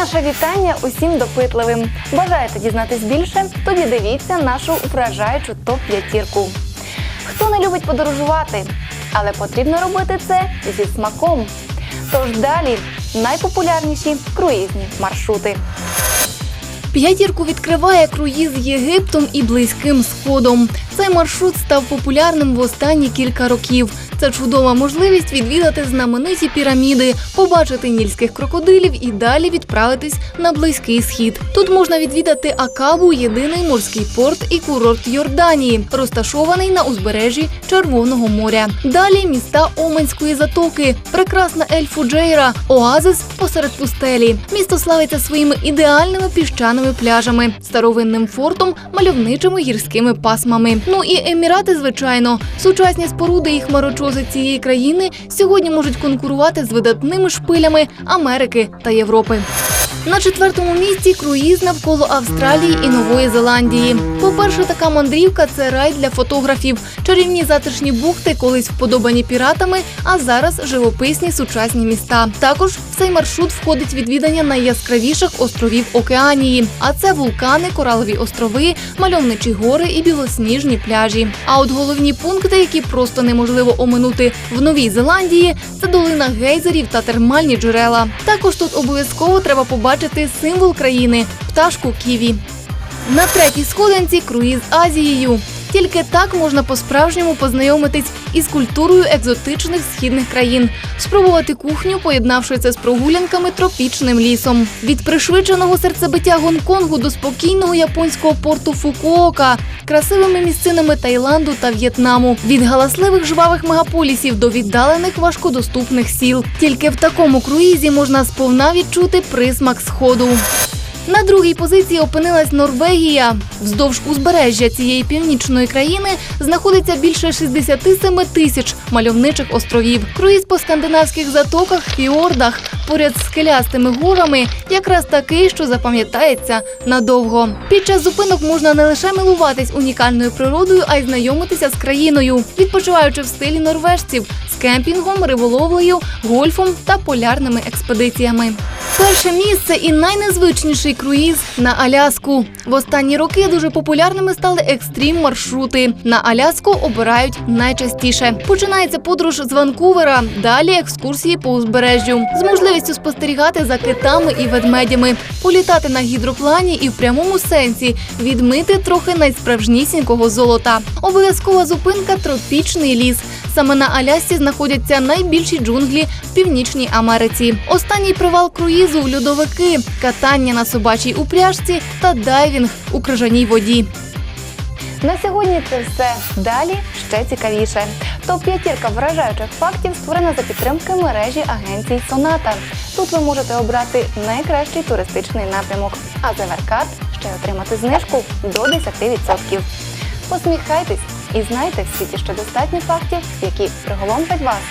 наше вітання усім допитливим. Бажаєте дізнатись більше? Тоді дивіться нашу вражаючу топ-п'ятірку. Хто не любить подорожувати, але потрібно робити це зі смаком. Тож далі найпопулярніші круїзні маршрути. П'ятірку відкриває круїз Єгиптом і Близьким Сходом. Цей маршрут став популярним в останні кілька років. Це чудова можливість відвідати знамениті піраміди, побачити нільських крокодилів і далі відправитись на близький схід. Тут можна відвідати Акабу, єдиний морський порт і курорт Йорданії, розташований на узбережжі Червоного моря. Далі міста Оменської затоки, прекрасна Ель-Фуджейра, оазис посеред пустелі. Місто славиться своїми ідеальними піщаними пляжами, старовинним фортом, мальовничими гірськими пасмами. Ну і емірати, звичайно, сучасні споруди і хмарочози цієї країни сьогодні можуть конкурувати з видатними шпилями Америки та Європи. На четвертому місці круїз навколо Австралії і Нової Зеландії. По-перше, така мандрівка це рай для фотографів. Чарівні затишні бухти, колись вподобані піратами, а зараз живописні сучасні міста. Також цей маршрут входить відвідання найяскравіших островів Океанії. А це вулкани, коралові острови, мальовничі гори і білосніжні пляжі. А от головні пункти, які просто неможливо оминути в Новій Зеландії, це долина гейзерів та термальні джерела. Також тут обов'язково треба побачити символ країни пташку Ківі. На третій сходинці круїз Азією. Тільки так можна по-справжньому познайомитись із культурою екзотичних східних країн, спробувати кухню, поєднавши це з прогулянками тропічним лісом. Від пришвидшеного серцебиття Гонконгу до спокійного японського порту Фукуока, красивими місцинами Таїланду та В'єтнаму, від галасливих жвавих мегаполісів до віддалених важкодоступних сіл. Тільки в такому круїзі можна сповна відчути присмак сходу. На другій позиції опинилась Норвегія. Вздовж узбережжя цієї північної країни знаходиться більше 67 тисяч мальовничих островів. Круїз по скандинавських затоках, фіордах, поряд з скелястими горами, якраз такий, що запам'ятається надовго. Під час зупинок можна не лише милуватись унікальною природою, а й знайомитися з країною, відпочиваючи в стилі норвежців з кемпінгом, риболовлею, гольфом та полярними експедиціями. Перше місце і найнезвичніший круїз на Аляску. В останні роки дуже популярними стали екстрім маршрути. На Аляску обирають найчастіше. Починається подорож з Ванкувера, далі екскурсії по узбережжю з можливістю спостерігати за китами і ведмедями, політати на гідроплані і в прямому сенсі відмити трохи найсправжнісінького золота. Обов'язкова зупинка тропічний ліс. Саме на Алясці знаходяться найбільші джунглі в Північній Америці. Останній привал круїзу льодовики, катання на собачій упряжці та дайвінг у крижаній воді. На сьогодні це все. Далі ще цікавіше. Топ п'ятірка вражаючих фактів створена за підтримки мережі агенцій Соната. Тут ви можете обрати найкращий туристичний напрямок, а за Веркат ще отримати знижку до 10%. Посміхайтесь і знайте всі ті, що достатньо фактів, які приголомшать вас.